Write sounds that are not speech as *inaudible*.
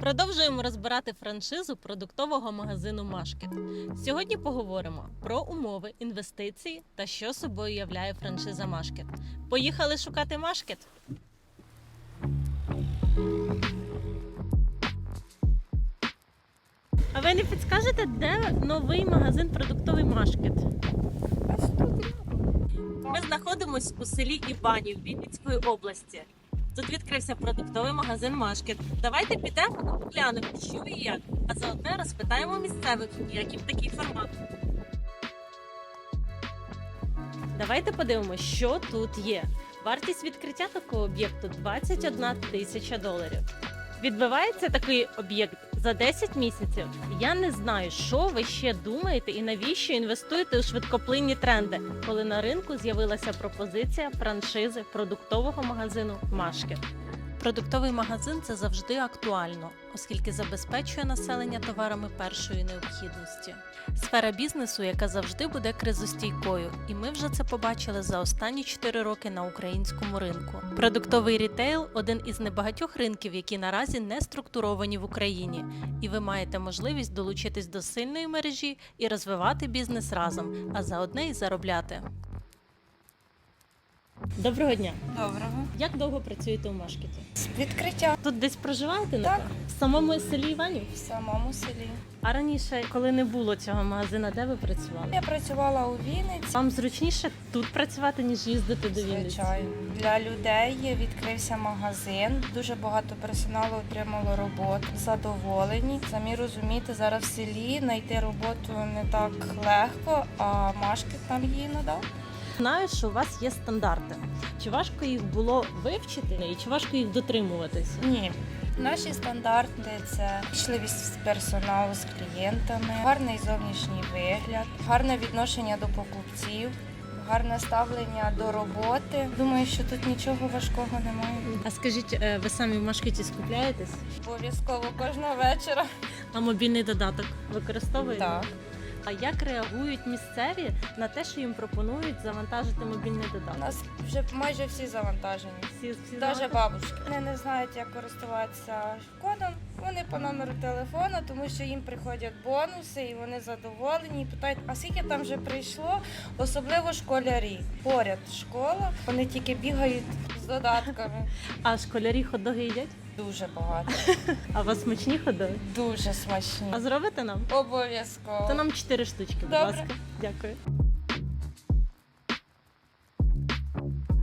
Продовжуємо розбирати франшизу продуктового магазину Машкет. Сьогодні поговоримо про умови, інвестиції та що собою являє франшиза Машкет. Поїхали шукати Машкет. А ви не підскажете, де новий магазин продуктовий Машкет? Ми знаходимося у селі Іванів Вінницької області. Тут відкрився продуктовий магазин Машкет. Давайте підемо поглянемо, що і як, а заодно розпитаємо місцевих, яким такий формат. Давайте подивимося, що тут є. Вартість відкриття такого об'єкту 21 тисяча доларів. Відбивається такий об'єкт за 10 місяців. Я не знаю, що ви ще думаєте і навіщо інвестуєте у швидкоплинні тренди, коли на ринку з'явилася пропозиція франшизи продуктового магазину Машкет. Продуктовий магазин це завжди актуально, оскільки забезпечує населення товарами першої необхідності. Сфера бізнесу, яка завжди буде кризостійкою, і ми вже це побачили за останні 4 роки на українському ринку. Продуктовий рітейл один із небагатьох ринків, які наразі не структуровані в Україні, і ви маєте можливість долучитись до сильної мережі і розвивати бізнес разом, а заодне й заробляти. Доброго дня! Доброго. Як довго працюєте у Машкеті? З відкриття Тут десь проживаєте? Так. В самому селі Іванів? в самому селі. А раніше, коли не було цього магазину, де ви працювали? Я працювала у Вінниці. Вам зручніше тут працювати, ніж їздити до Вінниці? Звичайно, для людей відкрився магазин. Дуже багато персоналу отримало роботу. Задоволені. Самі розумієте, зараз в селі знайти роботу не так легко, а Машкет нам її надав. Знаю, що у вас є стандарти. Чи важко їх було вивчити і чи важко їх дотримуватися? Ні. Наші стандарти це вічливість персоналу з клієнтами, гарний зовнішній вигляд, гарне відношення до покупців, гарне ставлення до роботи. Думаю, що тут нічого важкого немає. А скажіть, е, ви самі в Машкеті скупляєтесь? Обов'язково кожного вечора. А мобільний додаток використовуєте? Так. А як реагують місцеві на те, що їм пропонують завантажити мобільний У нас вже майже всі завантажені. Всі, всі Навіть завантажені? бабушки. Вони не знають, як користуватися кодом. Вони по номеру телефону, тому що їм приходять бонуси і вони задоволені. І питають, а скільки там вже прийшло, особливо школярі. Поряд школа, вони тільки бігають з додатками. *laughs* А школярі хот-доги їдять? Дуже багато, *laughs* А у вас смачні хот-доги? дуже смачні. А зробите нам? Обов'язково. То нам чотири штучки, будь Добре. ласка. Дякую.